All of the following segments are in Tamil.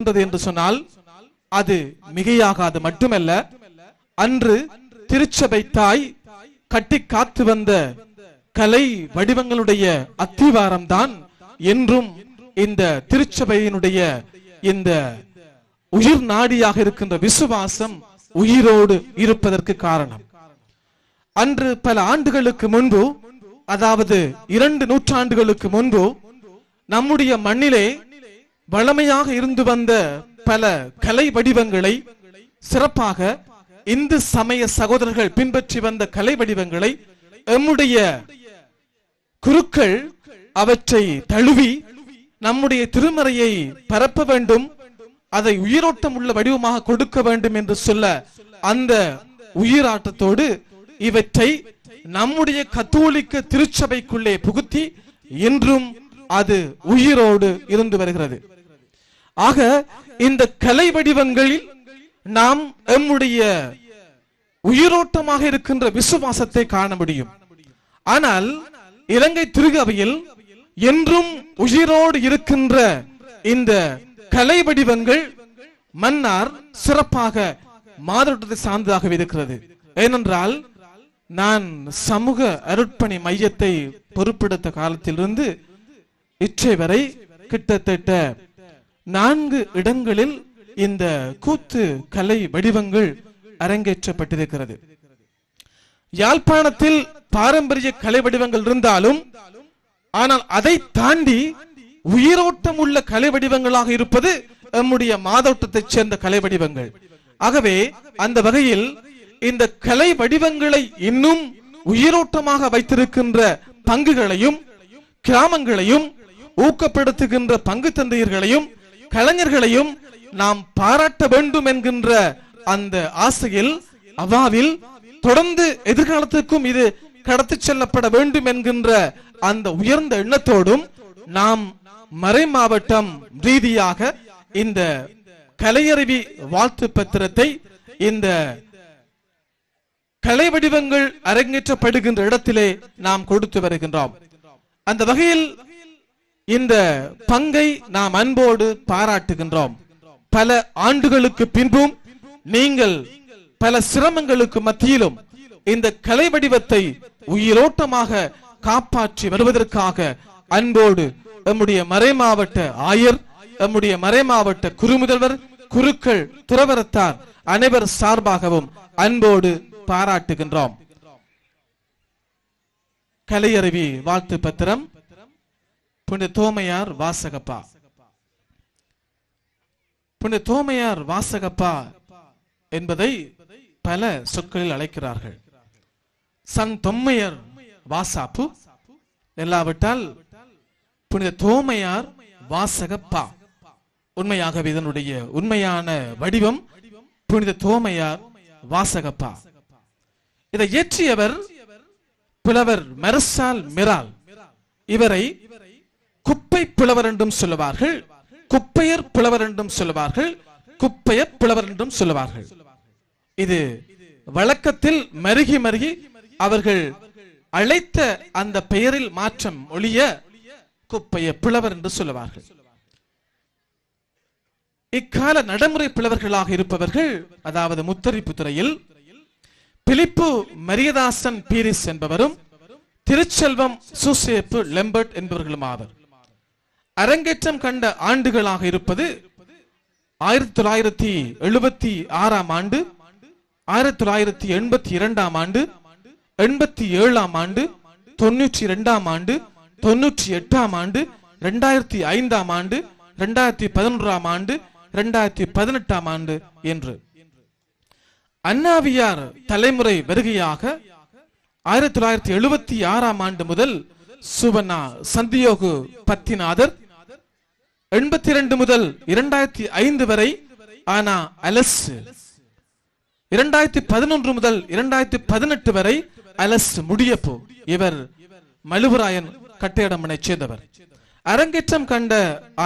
இருந்தது என்று சொன்னால் அது மிகையாகாது. மட்டுமல்ல அன்று திருச்சபை தாய் கட்டி காத்து வந்த கலை வடிவங்களுடைய அத்திவாரம் தான் என்றும் இந்த திருச்சபையினுடைய இந்த உயிர் நாடியாக இருக்கின்ற விசுவாசம் உயிரோடு இருப்பதற்கு காரணம். அன்று பல ஆண்டுகளுக்கு முன்பு அதாவது இரண்டு நூற்றாண்டுகளுக்கு முன்பு நம்முடைய மண்ணிலே வளமையாக இருந்து வந்த பல கலை வடிவங்களை சிறப்பாக இந்து சமய சகோதரர்கள் பின்பற்றி வந்த கலை வடிவங்களை எம்முடைய குருக்கள் அவற்றை தழுவி நம்முடைய திருமறையை பரப்ப வேண்டும் அதை உயிரோட்டம் உள்ள வடிவமாக கொடுக்க வேண்டும் என்று சொல்ல அந்த உயிராட்டத்தோடு இவற்றை நம்முடைய கத்தோலிக்க திருச்சபைக்குள்ளே புகுத்தி இன்றும் அது உயிரோடு இருந்து வருகிறது. ஆக இந்த கலை வடிவங்களில் நாம் எம்முடைய உயிரோட்டமாக இருக்கின்ற விசுவாசத்தை காண முடியும். ஆனால் இலங்கை திருகவையில் என்றும் உயிரோடு இருக்கின்ற இந்த கலை வடிவங்கள் மன்னார் சிறப்பாக மாதோட்டத்தை சார்ந்ததாக இருக்கிறது. ஏனென்றால் நான் சமூக அருட்பணி மையத்தை பொறுப்பெடுத்த காலத்திலிருந்து இற்றை வரை கிட்டத்தட்ட நான்கு இடங்களில் இந்த கூத்து கலை வடிவங்கள் அரங்கேற்றப்பட்டிருக்கிறது. யாழ்ப்பாணத்தில் பாரம்பரிய கலை வடிவங்கள் இருந்தாலும் ஆனால் அதை தாண்டி உயிரோட்டம் உள்ள கலை வடிவங்களாக இருப்பது நம்முடைய மாதோட்டத்தைச் சேர்ந்த கலை வடிவங்கள். ஆகவே அந்த வகையில் இந்த கலை வடிவங்களை இன்னும் உயிரோட்டமாக வைத்திருக்கின்ற பங்குகளையும் கிராமங்களையும் ஊக்கப்படுத்துகின்ற பங்கு தந்தையர்களையும் கலைஞர்களையும் நாம் பாராட்ட வேண்டும் என்கின்ற அந்த ஆசையில் அவாவில் தொடர்ந்து எதிர்காலத்துக்கும் இது கடத்தி செல்லப்பட வேண்டும் என்கின்ற அந்த உயர்ந்த எண்ணத்தோடும் நாம் மறை மாவட்டம் ரீதியாக இந்த கலையறிவி வாழ்த்து பத்திரத்தை இந்த கலை வடிவங்கள் அரங்கேற்றப்படுகின்ற இடத்திலே நாம் கொடுத்து வருகின்றோம். அந்த வகையில் இந்த பங்கை நாம் அன்போடு பாராட்டுகின்றோம். பல ஆண்டுகளுக்கு பின்பும் நீங்கள் பல சிரமங்களுக்கு மத்தியிலும் இந்த கலை வடிவத்தை உயிரோட்டமாக காப்பாற்றி வருவதற்காக அன்போடு நம்முடைய மறைமாவட்ட ஆயர் நம்முடைய மறைமாவட்ட குருமுதல்வர் குருக்கள் துறவரத்தார் அனைவர் சார்பாகவும் அன்போடு பாராட்டுகின்றோம். கலையருவி வாழ்த்து பத்திரம். புனித தோமையார் வாசகப்பா. புனித தோமையார் வாசகப்பா என்பதை பல சொற்களில் அழைக்கிறார்கள். சன் தொம்மையர் வாசாப்பு எல்லாவிட்டால் புனித தோமையார் வாசகப்பா. உண்மையாகவே இதனுடைய உண்மையான வடிவம் புனித தோமையார் வாசகப்பா. இதை இயற்றியவர் புலவர் மெரசால் மிரால். இவரை குப்பை புலவர் என்றும் சொல்லுவார்கள். குப்பையர் புலவர் என்றும் சொல்லுவார்கள். குப்பையர் புலவர் என்றும் சொல்லுவார்கள். இது வழக்கத்தில் மருகி மருகி அவர்கள் அழைத்த அந்த பெயரில் மாற்றம் ஒழிய குப்பைய புலவர் என்று சொல்லுவார்கள். இக்கால நடைமுறை புலவர்களாக இருப்பவர்கள் அதாவது முத்தரிப்பு துறையில் பிலிப்பு மரியதாசன் பீரிஸ் என்பவரும் திருச்செல்வம் சுசேப்பு லெம்பர்ட் என்பவர்களும் ஆவர் அரங்கேற்றம் கண்ட ஆண்டுகளாக இருப்பது ஆயிரத்தி தொள்ளாயிரத்தி எழுபத்தி ஆறாம் ஆண்டு ஆயிரத்தி தொள்ளாயிரத்தி எண்பத்தி இரண்டாம் ஆண்டு எண்பத்தி ஏழாம் ஆண்டு தொண்ணூற்றி இரண்டாம் ஆண்டு தொண்ணூற்றி எட்டாம் ஆண்டு இரண்டாயிரத்தி ஐந்தாம் ஆண்டு இரண்டாயிரத்தி பதினொன்றாம் ஆண்டு இரண்டாயிரத்தி பதினெட்டாம் ஆண்டு என்று. அண்ணாவியார் தலைமுறை வருகையாக ஆயிரத்தி தொள்ளாயிரத்தி எழுபத்தி ஆறாம் ஆண்டு முதல் சுவனா சந்தியோகு பத்திநாதர் எண்பத்தி இரண்டு முதல் இரண்டாயிரத்தி ஐந்து வரை ஆனா அலஸ். இரண்டாயிரத்தி பதினொன்று முதல் இரண்டாயிரத்தி பதினெட்டு வரை அலஸ் முடியப்போ. இவர் மலுவராயன் கட்டையடமனை சேர்ந்தவர். அரங்கேற்றம் கண்ட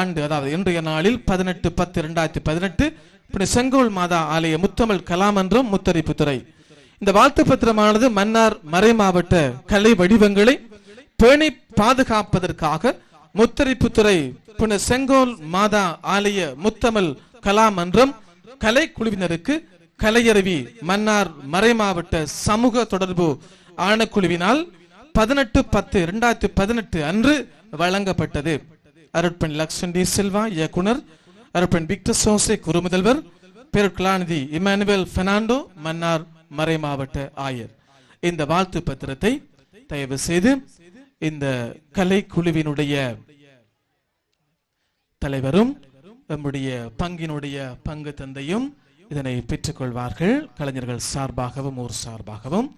ஆண்டு அதாவது இன்றைய நாளில் பதினெட்டு பத்து இரண்டாயிரத்தி பதினெட்டு இப்படி செங்கோல் மாதா ஆலய முத்தமிழ் கலாமன்றம் முத்தரிப்புத்துறை இந்த வாழ்த்து பத்திரமானது மன்னார் மறை மாவட்ட கலை வடிவங்களை பேணி பாதுகாப்பதற்காக முத்தரிப்புத்துறை புன செங்கோல் மாதா ஆலய முத்தமிழ் கலாமன்றம் கலை குழுவினருக்கு கலையருவி மன்னார் மறைமாவட்ட சமூக தொடர்பு ஆணைக்குழுவினால் பதினெட்டு பத்து இரண்டாயிரத்தி பதினெட்டு அன்று வழங்கப்பட்டது. அருட்பெண் லக்ஷ்மண் டி சில்வா இயக்குனர் அருட்பெண் விக்டர் சோசே குருமுதல்வர் பெருட்கலாநிதி இமானுவேல் பெர்னாண்டோ மன்னார் மறைமாவட்ட ஆயர். இந்த வாழ்த்து பத்திரத்தை தயவு செய்து இந்த கலை குழுவினுடைய தலைவரும் நம்முடைய பங்கினுடைய பங்கு தந்தையும் இதனை பெற்றுக்கொள்வார்கள். கலைஞர்கள் சார்பாகவும் ஊர் சார்பாகவும்.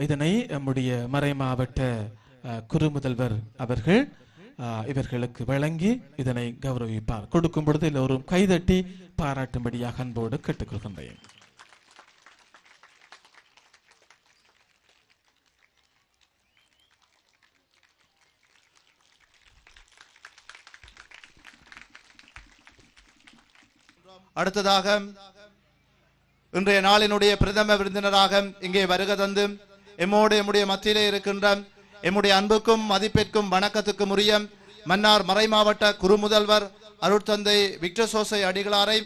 இதனை நம்முடைய மறைமாவட்ட ஆஹ், குறுமுதல்வர் அவர்கள் இவர்களுக்கு வழங்கி இதனை கௌரவிப்பார். கொடுக்கும் பொழுது எல்லோரும் கைதட்டி பாராட்டும்படியாக அன்போடு கேட்டுக்கொள்கின்றேன். அடுத்ததாக இன்றைய நாளினுடைய பிரதம விருந்தினராக இங்கே வருக தந்து எம்மோடு எம்முடைய மத்தியிலே இருக்கின்ற எம்முடைய அன்புக்கும் மதிப்பிற்கும் வணக்கத்துக்கும் உரிய மன்னார் மறை மாவட்ட குறுமுதல்வர் அருட்தந்தை விக்டர் சோசை அடிகளாரை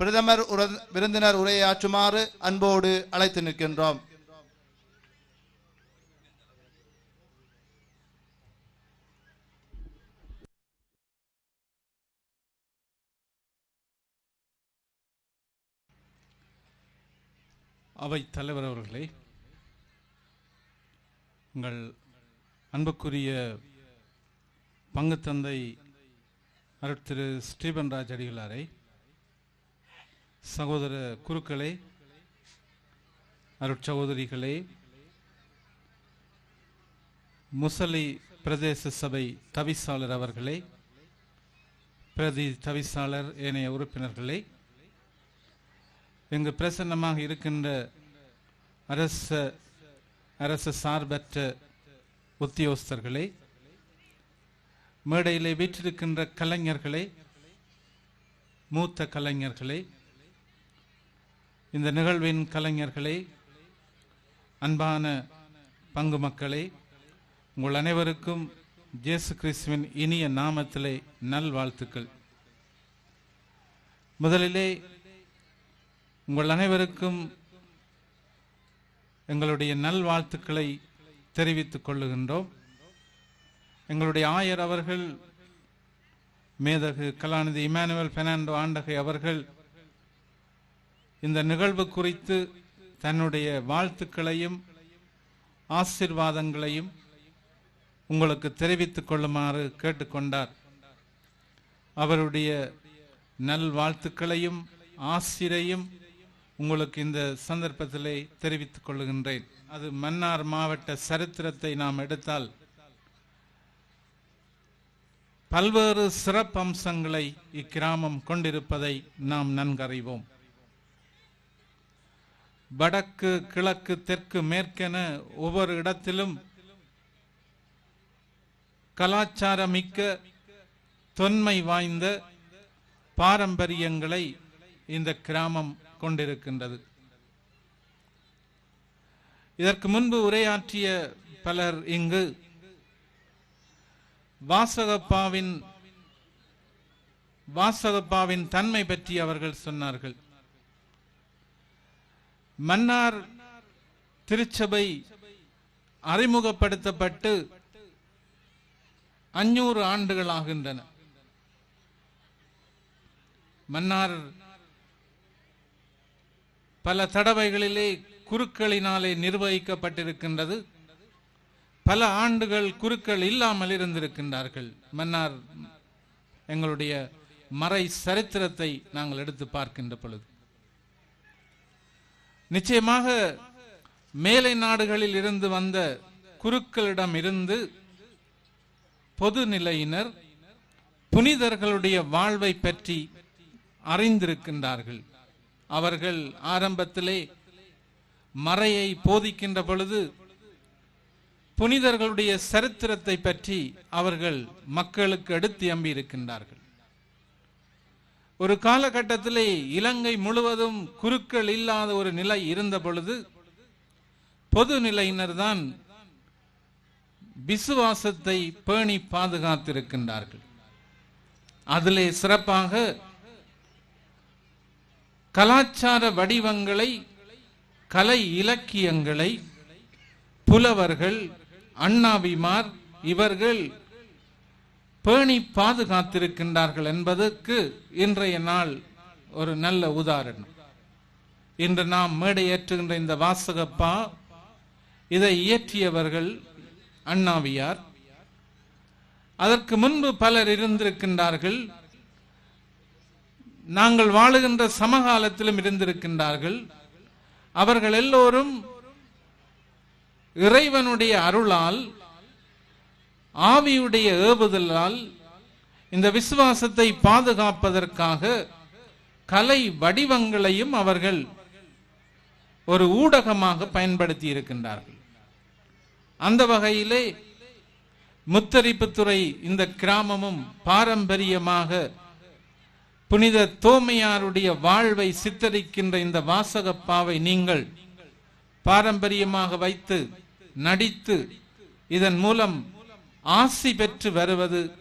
பிரதமர் விருந்தினர் உரையாற்றுமாறு அன்போடு அழைத்து நிற்கின்றோம். அவை தலைவர் அவர்களே உங்கள் அன்புக்குரிய பங்குத்தந்தை அருட்திரு ஸ்டீபன் ராஜ் அடிகளாரை சகோதர குருக்களே அருட்சகோதரிகளே முசலி பிரதேச சபை தவிசாளர் அவர்களே பிரதி தவிசாளர் ஏனைய உறுப்பினர்களே இங்கு பிரசன்னமாக இருக்கின்ற அரச அரசு சார்பற்ற உத்தியோகஸ்தர்களை மேடையிலே வீற்றிருக்கின்ற கலைஞர்களே மூத்த கலைஞர்களை இந்த நிகழ்வின் கலைஞர்களே அன்பான பங்கு மக்களை உங்கள் அனைவருக்கும் ஜேசு கிறிஸ்துவின் இனிய நாமத்திலே நல்வாழ்த்துக்கள். முதலிலே உங்கள் அனைவருக்கும் எங்களுடைய நல்வாழ்த்துக்களை தெரிவித்துக் கொள்ளுகின்றோம். எங்களுடைய ஆயர் அவர்கள் மேதகு கலாநிதி இமானுவல் பெர்னாண்டோ ஆண்டகை அவர்கள் இந்த நிகழ்வு குறித்து தன்னுடைய வாழ்த்துக்களையும் ஆசிர்வாதங்களையும் உங்களுக்கு தெரிவித்துக் கொள்ளுமாறு கேட்டுக்கொண்டார். அவருடைய நல்வாழ்த்துக்களையும் ஆசிரையும் உங்களுக்கு இந்த சந்தர்ப்பத்திலே தெரிவித்துக் கொள்ளுகின்றேன். அது மன்னார் மாவட்ட சரித்திரத்தை நாம் எடுத்தால் பல்வேறு சிறப்பம்சங்களை இக்கிராமம் கொண்டிருப்பதை நாம் நன்கறிவோம். வடக்கு கிழக்கு தெற்கு மேற்கென ஒவ்வொரு இடத்திலும் கலாச்சாரமிக்க தொன்மை வாய்ந்த பாரம்பரியங்களை இந்த கிராமம் கொண்டிருக்கின்றது. இதற்கு முன்பு உரையாற்றிய பலர் இங்கு வாசகப்பாவின் வாசகப்பாவின் தன்மை பற்றி அவர்கள் சொன்னார்கள். மன்னார் திருச்சபை அறிமுகப்படுத்தப்பட்டு அஞ்சூறு ஆண்டுகள் ஆகின்றன. மன்னார் பல தடவைகளிலே குருக்களினாலே நிர்வகிக்கப்பட்டிருக்கின்றது. பல ஆண்டுகள் குருக்கள் இல்லாமல் இருந்திருக்கின்றார்கள். மன்னார் எங்களுடைய மறை சரித்திரத்தை நாங்கள் எடுத்து பார்க்கின்ற பொழுது. நிச்சயமாக மேலை நாடுகளில் இருந்து வந்த குருக்களிடம் இருந்து பொதுநிலையினர் புனிதர்களுடைய வாழ்வை பற்றி அறிந்திருக்கின்றார்கள். அவர்கள் ஆரம்பத்திலே மறையை போதிக்கின்ற பொழுது புனிதர்களுடைய சரித்திரத்தை பற்றி அவர்கள் மக்களுக்கு எடுத்து எம்பி இருக்கின்றார்கள். ஒரு காலகட்டத்திலே இலங்கை முழுவதும் குருக்கள் இல்லாத ஒரு நிலை இருந்த பொழுது பொது நிலையினர் தான் விசுவாசத்தை பேணி பாதுகாத்திருக்கின்றார்கள். அதிலே சிறப்பாக கலாச்சார வடிவங்களை கலை இலக்கியங்களை புலவர்கள் அண்ணாவிமார் இவர்கள் பேணி பாதுகாத்திருக்கின்றார்கள் என்பதற்கு இன்றைய நாள் ஒரு நல்ல உதாரணம். இன்று நாம் மேடையேற்றுகின்ற இந்த வாசகப்பா இதை இயற்றியவர்கள் அண்ணாவியார். அதற்கு முன்பு பலர் இருந்திருக்கின்றார்கள். நாங்கள் வாழுகின்ற சமகாலத்திலும் இருந்திருக்கின்றார்கள். அவர்கள் எல்லோரும் இறைவனுடைய அருளால் ஆவியுடைய ஏவுதலால் இந்த விசுவாசத்தை பாதுகாப்பதற்காக கலை வடிவங்களையும் அவர்கள் ஒரு ஊடகமாக பயன்படுத்தி இருக்கின்றார்கள். அந்த வகையிலே முத்தரிப்புத்துறை இந்த கிராமமும் பாரம்பரியமாக புனித தோமையாருடைய வாழ்வை சித்தரிக்கின்ற இந்த வாசகப்பாவை நீங்கள் பாரம்பரியமாக வைத்து நடித்து இதன் மூலம் ஆசி பெற்று வருவது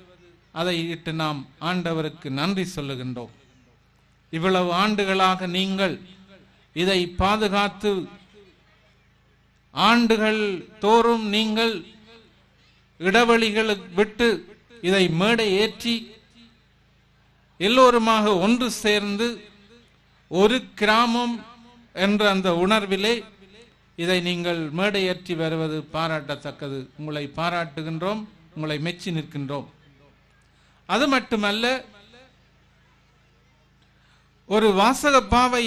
அதை இட்டு நாம் ஆண்டவருக்கு நன்றி சொல்லுகின்றோம். இவ்வளவு ஆண்டுகளாக நீங்கள் இதை பாதுகாத்து ஆண்டுகள் தோறும் நீங்கள் இடைவெளிகளை விட்டு இதை மேடை ஏற்றி எல்லோருமாக ஒன்று சேர்ந்து ஒரு கிராமம் என்ற அந்த உணர்விலே இதை நீங்கள் மேடையேற்றி வருவது பாராட்டத்தக்கது. உங்களை பாராட்டுகின்றோம் உங்களை மெச்சி நிற்கின்றோம். அது மட்டுமல்ல ஒரு வாசக பாவை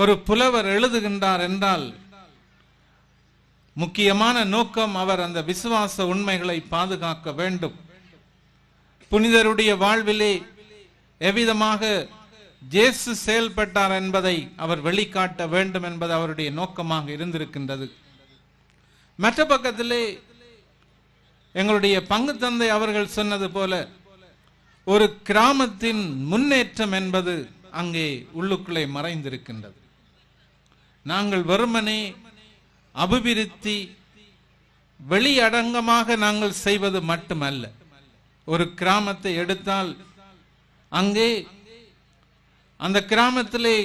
ஒரு புலவர் எழுதுகின்றார் என்றால் முக்கியமான நோக்கம் அவர் அந்த விசுவாச உண்மைகளை பாதுகாக்க வேண்டும். புனிதருடைய வாழ்விலே எவ்விதமாக ஜேசு செயல்பட்டார் என்பதை அவர் வெளிக்காட்ட வேண்டும் என்பது அவருடைய நோக்கமாக இருந்திருக்கின்றது. மற்ற பக்கத்திலே எங்களுடைய பங்கு தந்தை அவர்கள் சொன்னது போல ஒரு கிராமத்தின் முன்னேற்றம் என்பது அங்கே உள்ளுக்குள்ளே மறைந்திருக்கின்றது. நாங்கள் வெறுமனே அபிவிருத்தி வெளியடங்கமாக நாங்கள் செய்வது மட்டுமல்ல. ஒரு கிராமத்தை எடுத்தால் அங்கே அந்த கிராமத்திலே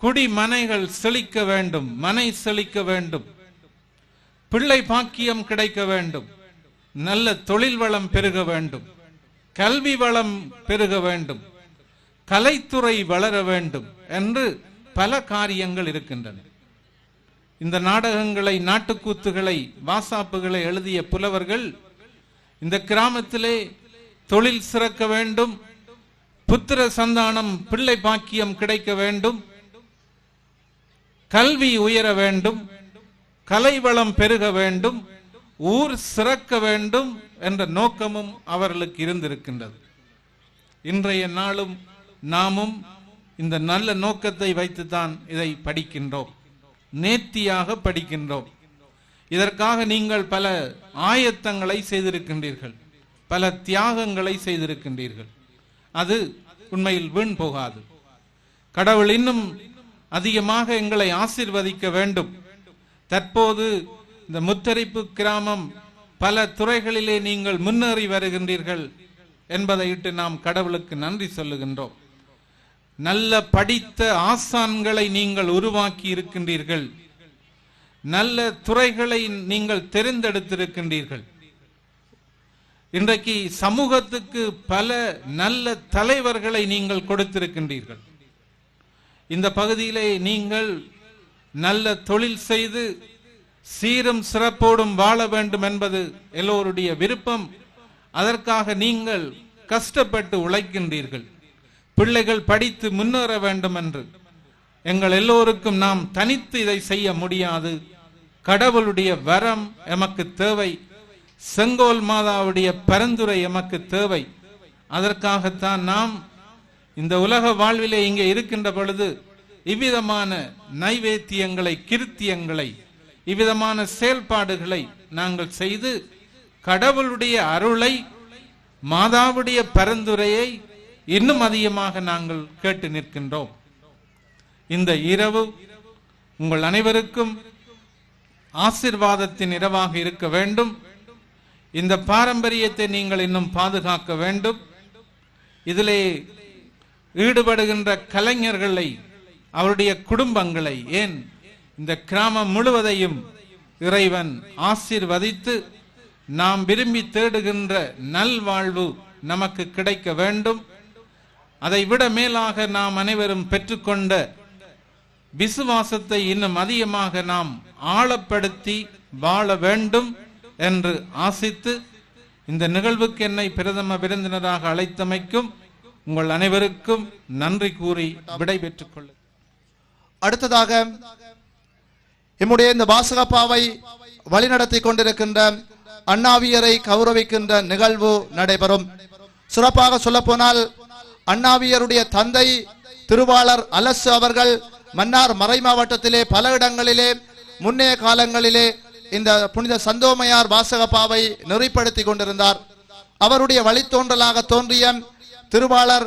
குடிமனைகள் செழிக்க வேண்டும் மனை செழிக்க வேண்டும் பிள்ளை பாக்கியம் கிடைக்க வேண்டும் நல்ல தொழில் வளம் பெருக வேண்டும் கல்வி வளம் பெருக வேண்டும் கலைத்துறை வளர வேண்டும் என்று பல காரியங்கள் இருக்கின்றன. இந்த நாடகங்களை நாட்டுக்கூத்துகளை வாசாப்புகளை எழுதிய புலவர்கள் இந்த கிராமத்திலே தொழில் சிறக்க வேண்டும். புத்திர சந்தானம் பிள்ளை பாக்கியம் கிடைக்க வேண்டும். கல்வி உயர வேண்டும். கலை வளம் பெருக வேண்டும். ஊர் சிறக்க வேண்டும் என்ற நோக்கமும் அவர்களுக்கு இருந்திருக்கின்றது. இன்றைய நாளும் நாமும் இந்த நல்ல நோக்கத்தை வைத்துத்தான் இதை படிக்கின்றோம். நேர்த்தியாக படிக்கின்றோம். இதற்காக நீங்கள் பல ஆயத்தங்களை செய்திருக்கின்றீர்கள். பல தியாகங்களை செய்திருக்கின்றீர்கள். அது உண்மையில் வீண் போகாது. கடவுள் இன்னும் அதிகமாக எங்களை ஆசிர்வதிக்க வேண்டும். தற்போது இந்த முத்தரிப்பு கிராமம் பல துறைகளிலே நீங்கள் முன்னேறி வருகின்றீர்கள் என்பதை இட்டு நாம் கடவுளுக்கு நன்றி சொல்லுகின்றோம். நல்ல படித்த ஆசான்களை நீங்கள் உருவாக்கி இருக்கின்றீர்கள். நல்ல துறைகளை நீங்கள் தெரிந்தெடுத்திருக்கின்றீர்கள். இன்றைக்கு சமூகத்துக்கு பல நல்ல தலைவர்களை நீங்கள் கொடுத்திருக்கின்றீர்கள். இந்த பகுதியிலே நீங்கள் நல்ல தொழில் செய்து சீரும் சிறப்போடும் வாழ வேண்டும் என்பது எல்லோருடைய விருப்பம். அதற்காக நீங்கள் கஷ்டப்பட்டு உழைக்கின்றீர்கள். பிள்ளைகள் படித்து முன்னேற வேண்டும் என்று. எங்கள் எல்லோருக்கும் நாம் தனித்து இதை செய்ய முடியாது. கடவுளுடைய வரம் எமக்கு தேவை. செங்கோல் மாதாவுடைய பரந்துரை எமக்கு தேவை. அதற்காகத்தான் நாம் இந்த உலக வாழ்விலே இங்கே இருக்கின்ற பொழுது இவ்விதமான நைவேத்தியங்களை கிருத்தியங்களை இவ்விதமான செயல்பாடுகளை நாங்கள் செய்து கடவுளுடைய அருளை மாதாவுடைய பரந்துரையை இன்னும் அதிகமாக நாங்கள் கேட்டு நிற்கின்றோம். இந்த இரவு உங்கள் அனைவருக்கும் ஆசிர்வாதத்தின் இரவாக இருக்க வேண்டும். இந்த பாரம்பரியத்தை நீங்கள் இன்னும் பாதுகாக்க வேண்டும். இதிலே ஈடுபடுகின்ற கலைஞர்களை அவருடைய குடும்பங்களை ஏன்? இந்த கிராமம் முழுவதையும் இறைவன் ஆசிர்வதித்து நாம் விரும்பி தேடுகின்ற நல்வாழ்வு நமக்கு கிடைக்க வேண்டும். அதை விட மேலாக நாம் அனைவரும் பெற்றுக்கொண்ட விசுவாசத்தை இன்னும் அதிகமாக நாம் ஆழப்படுத்தி வாழ வேண்டும் என்று ஆசித்து இந்த நிகழ்வுக்கு என்னை பிரதம விருந்தினராக அழைத்தமைக்கும் உங்கள் அனைவருக்கும் நன்றி கூறி விடை பெற்றுக் கொள்ள அடுத்ததாக எம்முடைய இந்த வாசகப்பாவை வழிநடத்தி கொண்டிருக்கின்ற அண்ணாவியரை கௌரவிக்கின்ற நிகழ்வு நடைபெறும். சிறப்பாக சொல்லப்போனால் அண்ணாவியருடைய தந்தை திருவாளர் அலசு அவர்கள் மன்னார் மறை மாவட்டத்திலே பல இடங்களிலே முன்னைய காலங்களிலே இந்த புனித சந்தோமையார் வாசகப்பாவை நெறிப்படுத்தி கொண்டிருந்தார். அவருடைய வழித்தோன்றலாக தோன்றிய திருவாளர்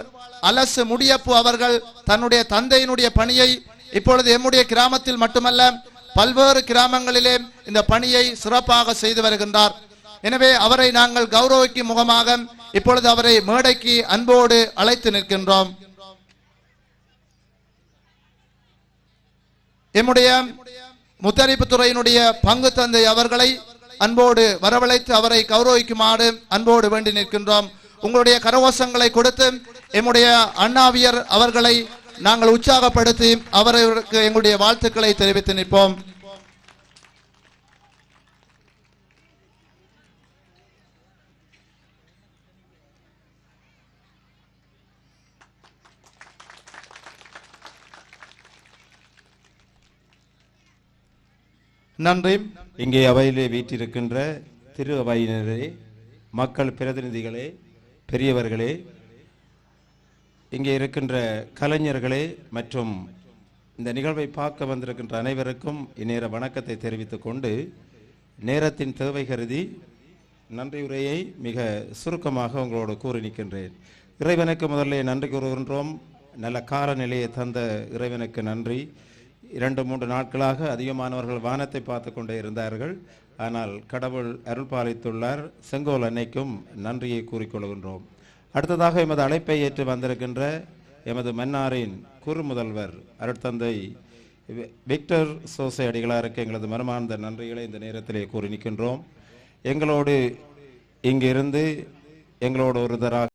அலசு முடியப்பு அவர்கள் தன்னுடைய தந்தையினுடைய பணியை இப்பொழுது எம்முடைய கிராமத்தில் மட்டுமல்ல பல்வேறு கிராமங்களிலே இந்த பணியை சிறப்பாக செய்து வருகின்றார். எனவே அவரை நாங்கள் கௌரவிக்கும் முகமாக இப்பொழுது அவரை மேடைக்கு அன்போடு அழைத்து நிற்கின்றோம். எம்முடைய முத்தரிப்பு துறையினுடைய பங்கு தந்தை அவர்களை அன்போடு வரவழைத்து அவரை கௌரவிக்குமாறு அன்போடு வேண்டி நிற்கின்றோம். உங்களுடைய கரகோஷங்களை கொடுத்து எம்முடைய அண்ணாவியர் அவர்களை நாங்கள் உற்சாகப்படுத்தி அவருக்கு எங்களுடைய வாழ்த்துக்களை தெரிவித்து நிற்போம். நன்றி. இங்கே அவையிலே வீட்டிருக்கின்ற திரு அவையினரே மக்கள் பிரதிநிதிகளே பெரியவர்களே இங்கே இருக்கின்ற கலைஞர்களே மற்றும் இந்த நிகழ்வை பார்க்க வந்திருக்கின்ற அனைவருக்கும் இந்நேர வணக்கத்தை தெரிவித்துக் கொண்டு நேரத்தின் தேவை கருதி நன்றியுரையை மிக சுருக்கமாக உங்களோடு கூறி நிற்கின்றேன். இறைவனுக்கு முதல்ல நன்றி கூறுகின்றோம். நல்ல காலநிலையை தந்த இறைவனுக்கு நன்றி. இரண்டு மூன்று நாட்களாக அதிகமானவர்கள் வானத்தை பார்த்து கொண்டே இருந்தார்கள். ஆனால் கடவுள் அருள் பாலித்துள்ளார் செங்கோல் அன்னைக்கும் நன்றியை கூறிக்கொள்கின்றோம். அடுத்ததாக எமது அழைப்பை ஏற்று வந்திருக்கின்ற எமது மன்னாரின் குறு முதல்வர் அருட்தந்தை விக்டர் சோசை அடிகளாருக்கு எங்களது மனமார்ந்த நன்றிகளை இந்த நேரத்திலே கூறி நிற்கின்றோம். எங்களோடு இங்கிருந்து எங்களோடு ஒருதராக